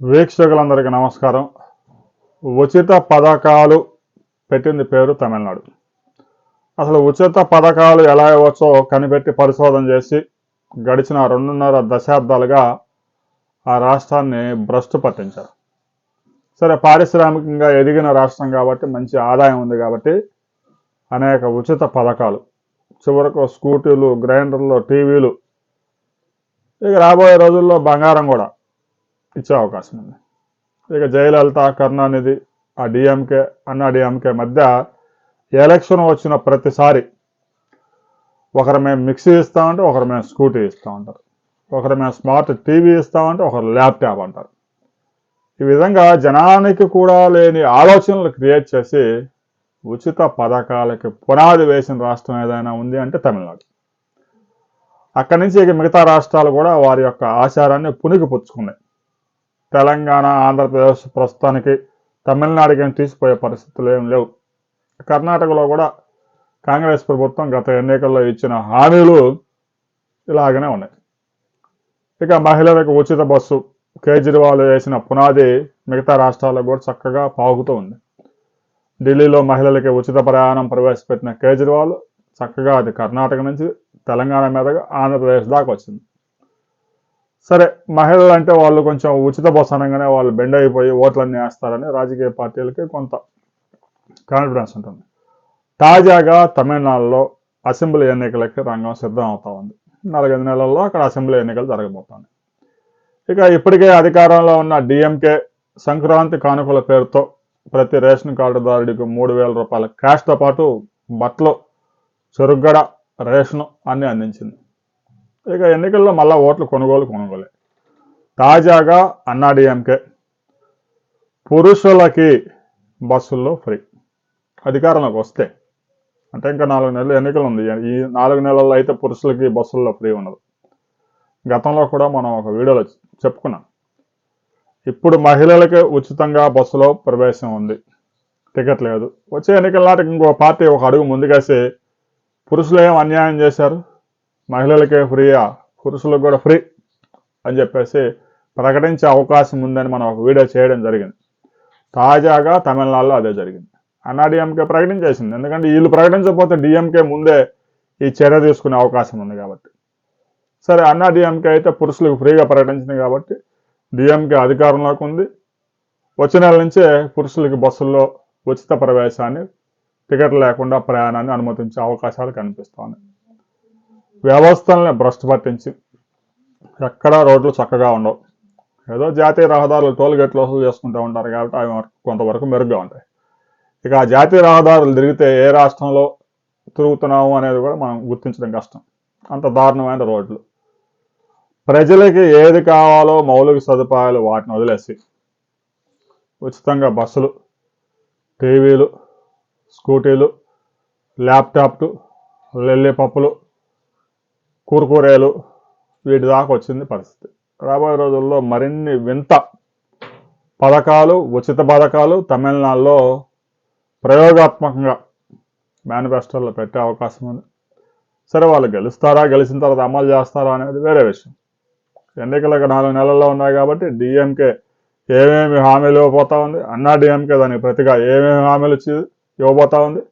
వీక్షకులందరికీ నమస్కారం. ఉచిత పథకాలు పెట్టింది పేరు తమిళనాడు. అసలు ఉచిత పథకాలు ఎలా ఇవ్వచ్చో కనిపెట్టి పరిశోధన చేసి గడిచిన రెండున్నర దశాబ్దాలుగా ఆ రాష్ట్రాన్ని భ్రష్టు పట్టించారు. సరే పారిశ్రామికంగా ఎదిగిన రాష్ట్రం కాబట్టి మంచి ఆదాయం ఉంది కాబట్టి అనేక ఉచిత పథకాలు చివరకు స్కూటీలు గ్రైండర్లు టీవీలు ఇక రాబోయే రోజుల్లో బంగారం కూడా. ఇచ్చే అవకాశం ఉంది. ఇక జయలలిత కరుణానిధి ఆ డిఎంకే అన్నా డిఎంకే మధ్య ఎలక్షన్ వచ్చిన ప్రతిసారి ఒకరు మేము మిక్సీ ఇస్తామంటే ఒకరు మేము స్కూటీ ఇస్తూ ఉంటారు. ఒకరు మేము స్మార్ట్ టీవీ ఇస్తామంటే ఒకరు ల్యాప్టాప్ అంటారు. ఈ విధంగా జనానికి కూడా లేని ఆలోచనలు క్రియేట్ చేసి ఉచిత పథకాలకి పునాది వేసిన రాష్ట్రం ఏదైనా ఉంది అంటే తమిళనాడు. అక్కడి నుంచి ఇక మిగతా రాష్ట్రాలు కూడా వారి యొక్క ఆచారాన్ని పుణికి పుచ్చుకున్నాయి. తెలంగాణ ఆంధ్రప్రదేశ్ ప్రస్తుతానికి తమిళనాడుకి ఏం తీసిపోయే పరిస్థితులు ఏం లేవు. కర్ణాటకలో కూడా కాంగ్రెస్ ప్రభుత్వం గత ఎన్నికల్లో ఇచ్చిన హామీలు ఇలాగనే ఉన్నాయి. ఇక మహిళలకు ఉచిత బస్సు కేజ్రీవాల్ వేసిన పునాది మిగతా రాష్ట్రాలకు కూడా చక్కగా పాగుతూ ఉంది. ఢిల్లీలో మహిళలకి ఉచిత ప్రయాణం ప్రవేశపెట్టిన కేజ్రీవాల్ చక్కగా అది కర్ణాటక నుంచి తెలంగాణ మీదగా ఆంధ్రప్రదేశ్ దాకా వచ్చింది. సరే మహిళలు అంటే వాళ్ళు కొంచెం ఉచిత బస్సు వాళ్ళు బెండ్ అయిపోయి ఓట్లన్నీ వేస్తారని రాజకీయ పార్టీలకి కొంత కాన్ఫిడెన్స్ ఉంటుంది. తాజాగా తమిళనాడులో అసెంబ్లీ ఎన్నికలకి రంగం సిద్ధం అవుతా ఉంది. నాలుగైదు నెలల్లో అక్కడ అసెంబ్లీ ఎన్నికలు జరగబోతున్నాయి. ఇక ఇప్పటికే అధికారంలో ఉన్న డిఎంకే సంక్రాంతి కానుకల పేరుతో ప్రతి రేషన్ కార్డుదారుడికి మూడు వేల రూపాయల క్యాష్తో పాటు బట్టలు చురుగ్గడ రేషను అన్నీ అందించింది. ఇక ఎన్నికల్లో మళ్ళీ ఓట్లు కొనుగోలు కొనుగోలే. తాజాగా అన్నాడీఎంకే పురుషులకి బస్సుల్లో ఫ్రీ. అధికారంలోకి వస్తే అంటే ఇంకా నాలుగు నెలలు ఎన్నికలు ఉంది ఈ నాలుగు నెలల్లో అయితే పురుషులకి బస్సుల్లో ఫ్రీ ఉండదు. గతంలో కూడా మనం ఒక వీడియోలో చెప్పుకున్నాం. ఇప్పుడు మహిళలకి ఉచితంగా బస్సులో ప్రవేశం ఉంది. టికెట్ లేదు. వచ్చే ఎన్నికల నాటికి ఇంకో పార్టీ ఒక అడుగు ముందుకేసి పురుషులు ఏం అన్యాయం చేశారు? మహిళలకే ఫ్రీయా? పురుషులకు కూడా ఫ్రీ అని చెప్పేసి ప్రకటించే అవకాశం ఉందని మనం ఒక వీడియో చేయడం జరిగింది. తాజాగా తమిళనాడులో అదే జరిగింది. అన్నాడీఎంకే ప్రకటించేసింది. ఎందుకంటే వీళ్ళు ప్రకటించకపోతే డిఎంకే ముందే ఈ చర్య తీసుకునే అవకాశం ఉంది కాబట్టి. సరే అన్నాడీఎంకే అయితే పురుషులకు ఫ్రీగా ప్రకటించింది కాబట్టి డిఎంకే అధికారంలోకి ఉంది. వచ్చే నెల నుంచే పురుషులకి బస్సుల్లో ఉచిత ప్రవేశాన్ని టికెట్ లేకుండా ప్రయాణాన్ని అనుమతించే అవకాశాలు కనిపిస్తున్నాయి వ్యవస్థల్ని భ్రష్టు పట్టించి ఎక్కడా రోడ్లు చక్కగా ఉండవు. ఏదో జాతీయ రహదారులు టోల్ గేట్లు వసూలు చేసుకుంటూ ఉంటారు కాబట్టి అవి కొంతవరకు మెరుగ్గా ఉంటాయి. ఇక ఆ జాతీయ రహదారులు తిరిగితే ఏ రాష్ట్రంలో తిరుగుతున్నాము అనేది కూడా మనం గుర్తించడం కష్టం. అంత దారుణమైన రోడ్లు. ప్రజలకి ఏది కావాలో మౌలిక సదుపాయాలు వాటిని వదిలేసి ఉచితంగా బస్సులు టీవీలు స్కూటీలు ల్యాప్టాప్లు లెల్లి పప్పులు కూరకూరేలు వీటి దాకా వచ్చింది పరిస్థితి. రాబోయే రోజుల్లో మరిన్ని వింత పథకాలు ఉచిత పథకాలు తమిళనాడులో ప్రయోగాత్మకంగా మేనిఫెస్టోలో పెట్టే అవకాశం ఉంది. సరే వాళ్ళు గెలుస్తారా గెలిచిన తర్వాత అమలు చేస్తారా అనేది వేరే విషయం. ఎన్నికలకు నాలుగు నెలల్లో ఉన్నాయి కాబట్టి డిఎంకే ఏమేమి హామీలు ఇవ్వబోతా ఉంది? అన్నా డిఎంకే దానికి ప్రతిగా ఏమేమి హామీలు ఇవ్వబోతా ఉంది?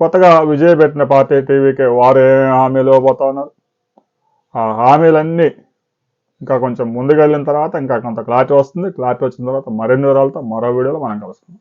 కొత్తగా విజయ పెట్టిన పార్టీ టీవీకి వారు ఏమేమి హామీలు ఇవ్వబోతా ఉన్నారు? ఆ హామీలన్నీ ఇంకా కొంచెం ముందుకు వెళ్ళిన తర్వాత ఇంకా కొంత క్లారిటీ వస్తుంది. క్లారిటీ వచ్చిన తర్వాత మరిన్ని వివరాలతో మరో వీడియోలో మనం కలుసుకుందాం.